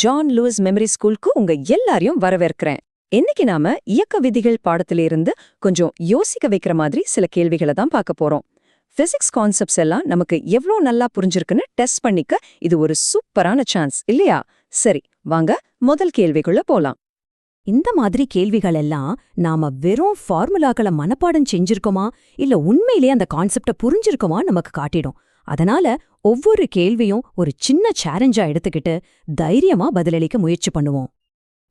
John Lewis memory ஸ்கூலுக்கு உங்க எல்லாரையும் வரவேற்கிறேன். இன்னைக்கு நாம இயக்க விதிகள் பாடத்திலிருந்து கொஞ்சம் யோசிக்க வைக்கிற மாதிரி சில கேள்விகளை தான் பார்க்க போறோம். பிசிக்ஸ் கான்செப்ட்ஸ் எல்லாம் நமக்கு எவ்ளோ நல்லா புரிஞ்சிருக்குன்னு டெஸ்ட் பண்ணிக்க இது ஒரு சூப்பரான சான்ஸ் இல்லையா? சரி வாங்க முதல் கேள்விக்குள்ள போலாம். இந்த மாதிரி கேள்விகள் எல்லாம் நாம வெறும் ஃபார்முலாக்களை மனப்பாடம் செஞ்சிருக்கோமா? இல்ல உண்மையிலேயே அந்த கான்செப்ட புரிஞ்சிருக்கோமா நமக்கு காட்டிடும். அதனால ஒவ்வொரு கேள்வியும் ஒரு சின்ன சேலஞ்சா எடுத்துக்கிட்டு தைரியமா பதிலளிக்க முயற்சி பண்ணுவோம்.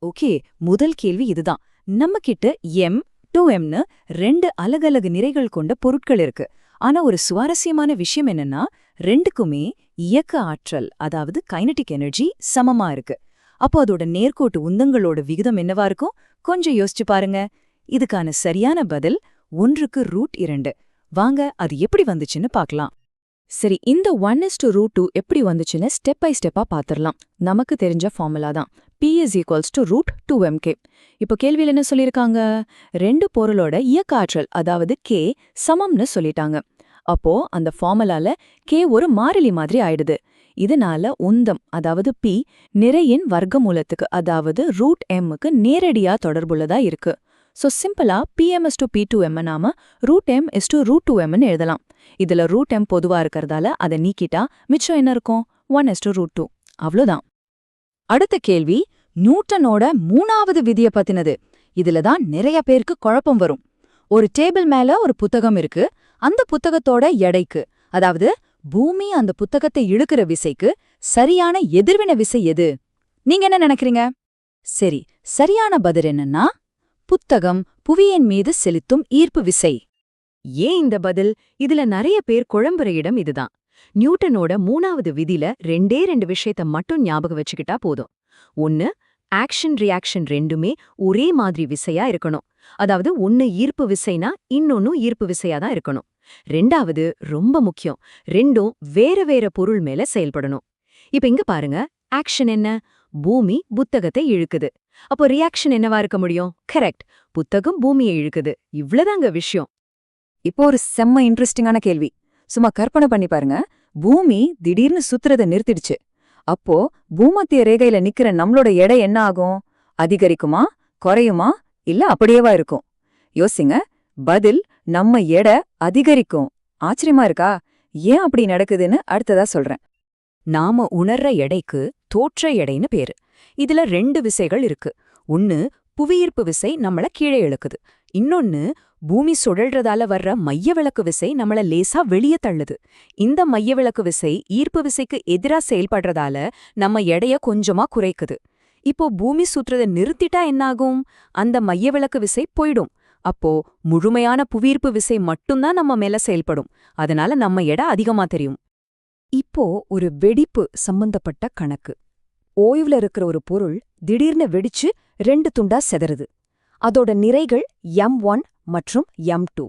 ஓகே முதல் கேள்வி இதுதான். நம்ம கிட்ட எம் டூ எம்னு ரெண்டு அலகலகு நிறைகள் கொண்ட பொருட்கள் இருக்கு. ஆனா ஒரு சுவாரஸ்யமான விஷயம் என்னன்னா ரெண்டுக்குமே இயக்க ஆற்றல் அதாவது கைனடிக் எனர்ஜி சமமா இருக்கு. அப்போ அதோட நேர்கோட்டு உந்தங்களோட விகிதம் என்னவா இருக்கும்? கொஞ்சம் யோசிச்சு பாருங்க. இதுக்கான சரியான பதில் ஒன்றுக்கு ரூட் இரண்டு. வாங்க அது எப்படி வந்துச்சுன்னு பார்க்கலாம். சரி இந்த one is to root two எப்படி வந்துச்சுன்னு ஸ்டெப் பை ஸ்டெப்பா பார்த்துடலாம் நமக்கு தெரிஞ்ச ஃபார்முலா தான். P is equals to root two M K இப்போ கேள்வியில் என்ன சொல்லியிருக்காங்க ரெண்டு பொருளோட இயக்க ஆற்றல் அதாவது கே சமம்னு சொல்லிட்டாங்க. அப்போ அந்த ஃபார்முலால கே ஒரு மாறிலி மாதிரி ஆயிடுது. இதனால உந்தம் அதாவது பி நிறையின் வர்க்கமூலத்துக்கு அதாவது ரூட் எம்முக்கு நேரடியா தொடர்புள்ளதா இருக்கு. சோ சிம்பிளா P M to P two M நாம root M is to root two எம்னு எழுதலாம். இதுல ரூட் எம் பொதுவா இருக்கறதால அதை நீக்கிட்டா மிச்சம் என்ன இருக்கும்? One is to root two அவ்வளோதான். அடுத்த கேள்வி நியூட்டனோட மூணாவது விதிய பத்தினது. இதுல தான் நிறைய பேருக்கு குழப்பம் வரும். ஒரு டேபிள் மேல ஒரு புத்தகம் இருக்கு. அந்த புத்தகத்தோட எடைக்கு அதாவது பூமி அந்த புத்தகத்தை இழுக்கிற விசைக்கு சரியான எதிர்வின விசை எது? நீங்க என்ன நினைக்கிறீங்க? சரி சரியான பதில் என்னன்னா புத்தகம் புவியின் மீது செலுத்தும் ஈர்ப்பு விசை. ஏன் இந்த பதில்? இதுல நிறைய பேர் குழம்புற இடம் இதுதான். நியூட்டனோட மூணாவது விதியில ரெண்டே ரெண்டு விஷயத்த மட்டும் ஞாபகம் வச்சுக்கிட்டா போதும். ஒன்னு ஆக்ஷன் ரியாக்ஷன் ரெண்டுமே ஒரே மாதிரி விசையா இருக்கணும். அதாவது ஒன்னு ஈர்ப்பு விசைனா இன்னொன்னு ஈர்ப்பு விசையா தான் இருக்கணும். ரெண்டாவது ரொம்ப முக்கியம் ரெண்டும் வேற வேற பொருள் மேல செயல்படணும். இப்ப இங்க பாருங்க ஆக்ஷன் என்ன? பூமி புத்தகத்தை இழுக்குது. அப்போ ரியாக்ஷன் என்னவா இருக்க முடியும்? கரெக்ட் புத்தகம் பூமியை இழுக்குது. இவ்வளவுதாங்க விஷயம். இப்போ ஒரு செம்ம இன்ட்ரெஸ்டிங்கான கேள்வி. சும்மா கற்பனை பண்ணி பாருங்க. பூமி திடீர்னு சுத்துறத நிறுத்திடுச்சு. அப்போ பூமத்திய ரேகையில நிக்கிற நம்மளோட எடை என்ன ஆகும்? அதிகரிக்குமா? குறையுமா? இல்ல அப்படியேவா இருக்கும்? யோசிங்க. பதில் நம்ம எடை அதிகரிக்கும். ஆச்சரியமா இருக்கா? ஏன் அப்படி நடக்குதுன்னு அடுத்ததா சொல்றேன். நாம உணர்ற எடைக்கு தோற்ற எடைன்னு பேரு. இதுல ரெண்டு விசைகள் இருக்கு. ஒன்னு புவியீர்ப்பு விசை நம்மள கீழே இழுக்குது. இன்னொன்னு பூமி சுழல்றதால வர்ற மைய விளக்கு விசை நம்மள லேசா வெளிய தள்ளுது. இந்த மைய விளக்கு விசை ஈர்ப்பு விசைக்கு எதிரா செயல்படுறதால நம்ம எடைய கொஞ்சமா குறைக்குது. இப்போ பூமி சுற்றுறதை நிறுத்திட்டா என்னாகும்? அந்த மைய விளக்கு விசை போயிடும். அப்போ முழுமையான புவியீர்ப்பு விசை மட்டும்தான் நம்ம மேல செயல்படும். அதனால நம்ம எடை அதிகமா தெரியும். இப்போ ஒரு வெடிப்பு சம்பந்தப்பட்ட கணக்கு. ஓய்வுல இருக்கிற ஒரு பொருள் திடீர்னு வெடிச்சு ரெண்டு துண்டா செதறுது. அதோட நிறைகள் எம் ஒன் மற்றும் எம் டூ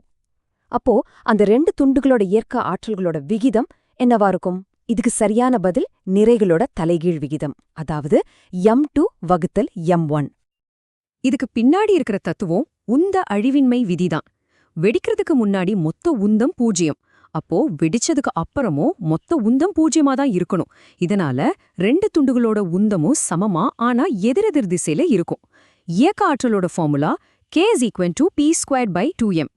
அப்போ அந்த ரெண்டு துண்டுகளோட இயற்க ஆற்றல்களோட விகிதம் என்னவா இருக்கும்? இதுக்கு சரியான பதில் நிறைகளோட தலைகீழ் விகிதம் அதாவது எம் டூ வகுத்தல் எம் ஒன் இதுக்கு பின்னாடி இருக்கிற தத்துவம் உந்த அழிவின்மை விதிதான். வெடிக்கிறதுக்கு முன்னாடி மொத்த உந்தம் பூஜ்யம் அப்போ வெடிச்சதுக்கு அப்புறமும் மொத்த உந்தம் பூஜ்யமா தான் இருக்கணும். இதனால ரெண்டு துண்டுகளோட உந்தமும் சமமா ஆனா எதிரெதிர் திசையில இருக்கும். இயக்க ஆற்றலோட formula K is equal to P square by two M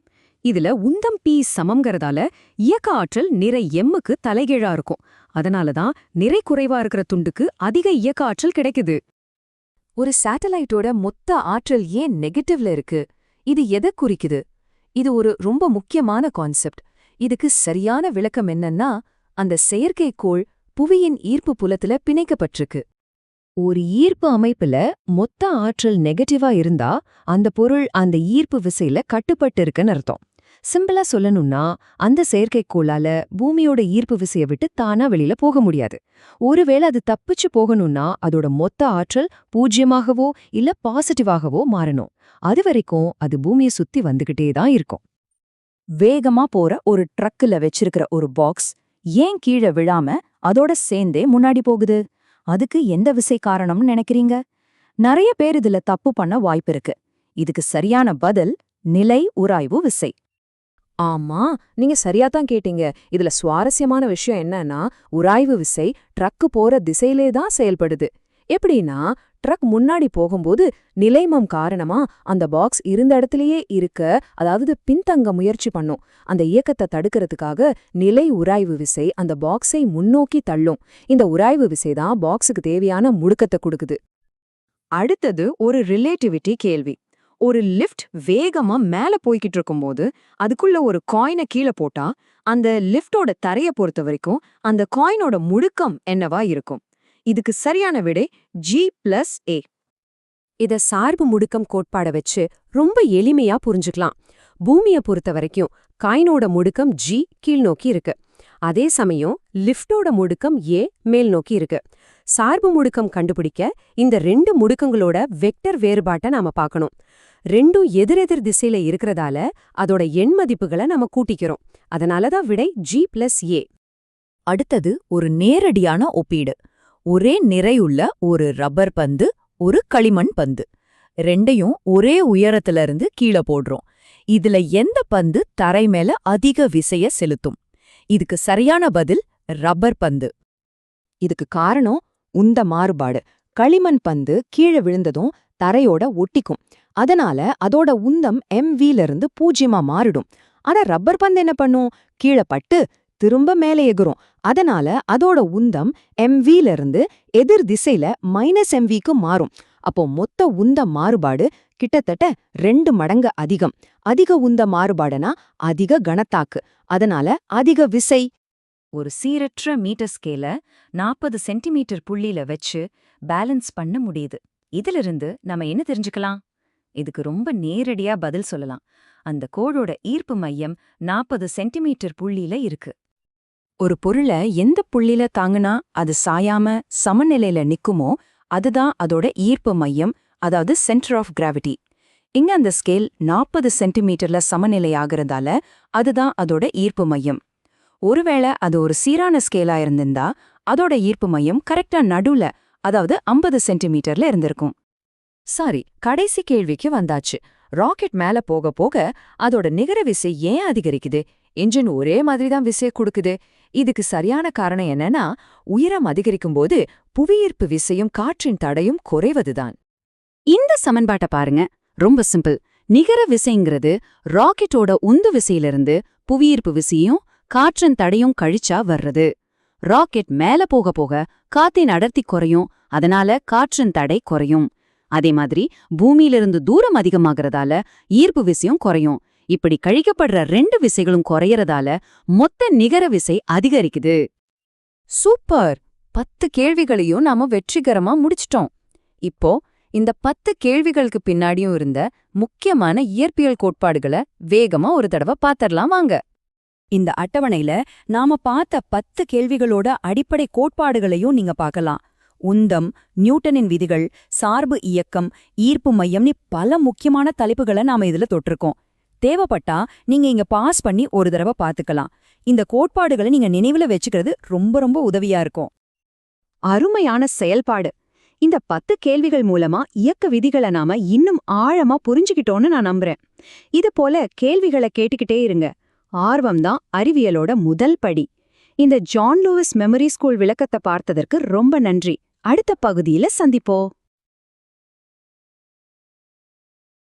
இதுல உந்தம் பி சமம்ங்கிறதால இயக்க ஆற்றல் நிறை எம்முக்கு தலைகீழா இருக்கும். அதனால தான் நிறை குறைவா இருக்கிற துண்டுக்கு அதிக இயக்க ஆற்றல் கிடைக்குது. ஒரு சேட்டலைட்டோட மொத்த ஆற்றல் ஏன் நெகட்டிவ்ல இருக்கு? இது எதை குறிக்குது? இது ஒரு ரொம்ப முக்கியமான கான்செப்ட் இதுக்கு சரியான விளக்கம் என்னன்னா அந்த செயற்கைக்கோள் புவியின் ஈர்ப்பு புலத்துல பிணைக்கப்பட்டிருக்கு. ஒரு ஈர்ப்பு அமைப்புல மொத்த ஆற்றல் நெகட்டிவா இருந்தா அந்த பொருள் அந்த ஈர்ப்பு விசையில கட்டுப்பட்டு இருக்குன்னு அர்த்தம். சிம்பிளா சொல்லணும்னா அந்த செயற்கைக்கோளால பூமியோட ஈர்ப்பு விசைய விட்டு தானா வெளியில போக முடியாது. ஒருவேளை அது தப்பிச்சு போகணும்னா அதோட மொத்த ஆற்றல் பூஜ்யமாகவோ இல்ல பாசிட்டிவாகவோ மாறணும். அது வரைக்கும் அது பூமியை சுத்தி வந்துகிட்டே தான் இருக்கும். வேகமா போற ஒரு ட்ரக்குல வச்சிருக்கிற ஒரு பாக்ஸ் ஏன் கீழே விழாம அதோட சேர்ந்தே முன்னாடி போகுது? அதுக்கு எந்த விசை காரணம்னு நினைக்கிறீங்க? நிறைய பேர் இதுல தப்பு பண்ண வாய்ப்பு இருக்கு. இதுக்கு சரியான பதில் நிலை உராய்வு விசை. ஆமா நீங்க சரியா தான் கேட்டீங்க. இதுல சுவாரஸ்யமான விஷயம் என்னன்னா உராய்வு விசை ட்ரக்கு போற திசையிலே தான் செயல்படுது. எப்படின்னா ட்ரக் முன்னாடி போகும்போது நிலைமம் காரணமா அந்த பாக்ஸ் இருந்த இடத்துலயே இருக்க அதாவது பின்தங்க முயற்சி பண்ணும். அந்த இயக்கத்தை தடுக்கிறதுக்காக நிலை உராய்வு விசை அந்த பாக்ஸை முன்னோக்கி தள்ளும். இந்த உராய்வு விசை தான் பாக்ஸுக்கு தேவையான முடுக்கத்தை கொடுக்குது. அடுத்தது ஒரு ரிலேட்டிவிட்டி கேள்வி. ஒரு லிஃப்ட் வேகமா மேல போய்கிட்டு இருக்கும்போது அதுக்குள்ள ஒரு காயினை கீழே போட்டா அந்த லிஃப்டோட தரைய பொறுத்த வரைக்கும் அந்த காயினோட முடுக்கம் என்னவா இருக்கும்? இதுக்கு சரியான விடை ஜி பிளஸ் ஏ இத சார்பு முடுக்கம் கோட்பாட வச்சு ரொம்ப எளிமையா புரிஞ்சுக்கலாம். பூமிய பொறுத்த வரைக்கும் காயினோட முடுக்கம் ஜி கீழ்நோக்கி இருக்கு. அதே சமயம் லிஃப்டோட முடுக்கம் ஏ மேல் நோக்கி இருக்கு. சார்பு முடுக்கம் கண்டுபிடிக்க இந்த ரெண்டு முடுக்கங்களோட வெக்டர் வேறுபாட்டை நாம பார்க்கணும். ரெண்டும் எதிரெதிர் திசையில இருக்கிறதால அதோட எண் மதிப்புகளை நாம கூட்டிக்கிறோம். அதனாலதான் விடை ஜி பிளஸ் ஏ அடுத்தது ஒரு நேரடியான ஒப்பீடு. ஒரே நிறையுள்ள ஒரு ரப்பர் பந்து ஒரு களிமண் பந்து. ரெண்டையும் ஒரே உயரத்துல இருந்து கீழே போடுறோம். இதுல எந்த பந்து தரை மேல அதிக விசைய செலுத்தும்? இதுக்கு சரியான பதில் ரப்பர் பந்து. இதுக்கு காரணம் உந்த மாறுபாடு. களிமண் பந்து கீழே விழுந்ததும் தரையோட ஒட்டிக்கும். அதனால அதோட உந்தம் எம்வில இருந்து பூஜ்யமா மாறிடும். ஆனா ரப்பர் பந்து என்ன பண்ணும்? கீழே பட்டு திரும்ப மேலே எகுரும் அதனால அதோட உந்தம் எம்வில இருந்து எதிர் திசையில மைனஸ் எம்விக்கு மாறும். அப்போ மொத்த உந்த மாறுபாடு கிட்டத்தட்ட ரெண்டு மடங்கு அதிகம். அதிக உந்த மாறுபாடுனா அதிக கனத்தாக்கு. அதனால அதிக விசை. ஒரு சீரற்ற மீட்டர் ஸ்கேல நாற்பது சென்டிமீட்டர் புள்ளியில வச்சு பேலன்ஸ் பண்ண முடியுது. இதிலிருந்து நம்ம என்ன தெரிஞ்சுக்கலாம்? இதுக்கு ரொம்ப நேரடியா பதில் சொல்லலாம். அந்த கோடோட ஈர்ப்பு மையம் நாற்பது சென்டிமீட்டர் புள்ளியில இருக்கு. ஒரு பொருளை எந்த புள்ளியில தாங்குனா அது சாயாம சமநிலையில நிக்குமோ அதுதான் அதோட ஈர்ப்பு மையம் அதாவது சென்டர் ஆஃப் கிராவிட்டி இங்க அந்த ஸ்கேல் நாற்பது சென்டிமீட்டர்ல சமநிலையாகிறதால அதுதான் அதோட ஈர்ப்பு மையம். ஒருவேளை அது ஒரு சீரான ஸ்கேலா இருந்திருந்தா அதோட ஈர்ப்பு மையம் கரெக்டா நடுவுல அதாவது ஐம்பது சென்டிமீட்டர்ல இருந்திருக்கும். சாரி கடைசி கேள்விக்கு வந்தாச்சு. ராக்கெட் மேல போக போக அதோட நிகர விசை ஏன் அதிகரிக்குது? இன்ஜின் ஒரே மாதிரி தான் விசையை கொடுக்குது. இதுக்கு சரியான காரணம் என்னன்னா உயரம் அதிகரிக்கும் போது புவியீர்ப்பு விசையும் காற்றின் தடையும் குறைவதுதான். இந்த சமன்பாட்டை பாருங்க. ரொம்ப சிம்பிள். நிகர விசைங்கிறது ராக்கெட்டோட உந்து விசையிலிருந்து புவியீர்ப்பு விசையும் காற்றின் தடையும் கழிச்சா வர்றது. ராக்கெட் மேல போக போக காத்தின் அடர்த்தி குறையும் அதனால காற்றின் தடை குறையும். அதே மாதிரி பூமியிலிருந்து தூரம் அதிகமாகறதால ஈர்ப்பு விசையும் குறையும். இப்படி கழிக்கப்படுற ரெண்டு விசைகளும் குறையறதால மொத்த நிகர விசை அதிகரிக்குது. சூப்பர்! பத்து கேள்விகளையும் நாம வெற்றிகரமா முடிச்சிட்டோம். இப்போ இந்த பத்து கேள்விகளுக்கு பின்னாடியும் இருந்த முக்கியமான இயற்பியல் கோட்பாடுகளை வேகமா ஒரு தடவை பாத்தரலாம் வாங்க. இந்த அட்டவணையில நாம பார்த்த பத்து கேள்விகளோட அடிப்படை கோட்பாடுகளையும் நீங்க பார்க்கலாம். உந்தம் நியூட்டனின் விதிகள் சார்பு இயக்கம் ஈர்ப்பு மையம்னு பல முக்கியமான தலைப்புகளை நாம இதுல தொட்டிருக்கோம். தேவைப்பட்டா நீங்க இங்க பாஸ் பண்ணி ஒரு தடவை பார்த்துக்கலாம் இந்த கோட்பாடுகளை நீங்க நினைவுல வச்சுக்கிறது ரொம்ப ரொம்ப உதவியா இருக்கும். அருமையான செயல்பாடு. இந்த பத்து கேள்விகள் மூலமா இயக்க விதிகளை நாம இன்னும் ஆழமா புரிஞ்சுக்கிட்டோன்னு நான் நம்புறேன். இது போல கேள்விகளை கேட்டுக்கிட்டே இருங்க. ஆர்வம்தான் அறிவியலோட முதல் படி. இந்த ஜான் லூவிஸ் மெமரி ஸ்கூல் விளக்கத்தை பார்த்ததற்கு ரொம்ப நன்றி. அடுத்த பகுதியில சந்திப்போம்.